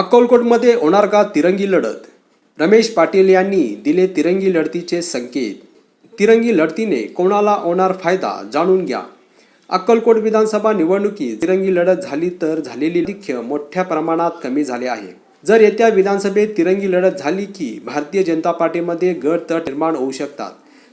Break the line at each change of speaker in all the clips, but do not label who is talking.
अक्कलकोटमध्ये होणार का तिरंगी लढत? रमेश पाटील यांनी दिले तिरंगी लढतीचे संकेत. तिरंगी लढतीने कोणाला होणार फायदा जाणून घ्या. अक्कलकोट विधानसभा निवडणुकीत तिरंगी लढत झाली तर झालेली लिख्य मोठ्या प्रमाणात कमी झाले आहे. जर येत्या विधानसभेत तिरंगी लढत झाली की भारतीय जनता पार्टीमध्ये गट तट निर्माण होऊ शकतात.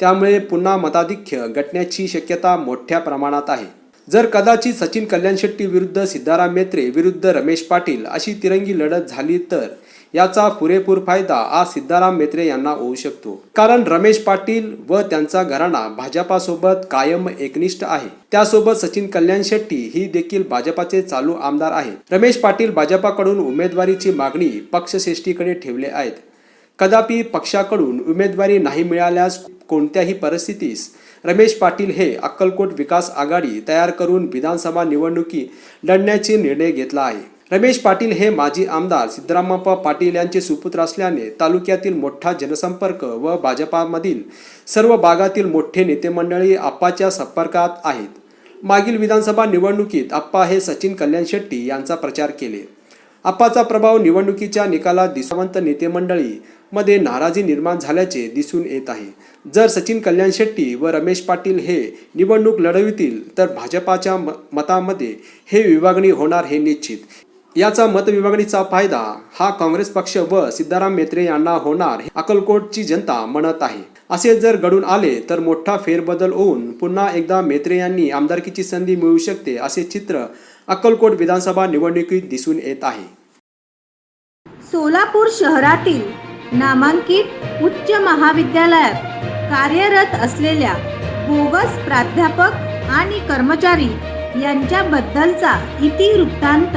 त्यामुळे पुन्हा मताधिक्य गटण्याची शक्यता मोठ्या प्रमाणात आहे. जर कदाचित सचिन कल्याण शेट्टी विरुद्ध सिद्धाराम मेत्रे विरुद्ध रमेश पाटील अशी तिरंगी लढत झाली तर याचा पुरेपूर फायदा आज सिद्धाराम मेत्रे यांना होऊ शकतो. कारण रमेश पाटील व त्यांचा घराणा भाजपासोबत कायम एकनिष्ठ आहे. त्यासोबत सचिन कल्याण शेट्टी ही देखील भाजपाचे चालू आमदार आहेत. रमेश पाटील भाजपाकडून उमेदवारीची मागणी पक्षश्रेष्ठीकडे ठेवले आहेत. कदापि पक्षाकडून उमेदवारी नाही मिळाल्यास कोणत्याही परिस्थितीस रमेश पाटील हे अक्कलकोट विकास आघाडी तयार करून विधानसभा निवडणुकी लढण्याचे निर्णय घेतला आहे. रमेश पाटील हे माजी आमदार सिद्धरामप्पा पाटील यांचे सुपुत्र असल्याने तालुक्यातील मोठा जनसंपर्क व भाजपामधील सर्व भागातील मोठे नेतेमंडळी आप्पाच्या संपर्कात आहेत. मागील विधानसभा निवडणुकीत आप्पा हे सचिन कल्याण शेट्टी यांचा प्रचार केले. आपाचा प्रभाव निवडणुकीच्या निकालात दिसवंत नेते मंडळी मध्ये नाराजी निर्माण झाल्याचे दिसून येत आहे. जर सचिन कल्याण शेट्टी व रमेश पाटील हे निवडणूक लढवितील तर भाजपाच्या मतामध्ये हे विभागणी होणार हे निश्चित. याचा मतविभागणीचा फायदा हा काँग्रेस पक्ष व सिद्धाराम मेत्रे यांना होणार हे अक्कलकोटची जनता म्हणत आहे. असे जर घडून आले तर मोठा फेरबदल होऊन पुन्हा एकदा मेत्रे यांनी आमदारकीची संधी मिळू शकते असे चित्र अक्कलकोट विधानसभा निवडणुकीत दिसून येत आहे.
सोलापूर शहरातील नामांकित उच्च महाविद्यालयात कार्यरत असलेल्या बोगस प्राध्यापक आणि कर्मचारी यांच्याबद्दलचा इतिवृत्तांत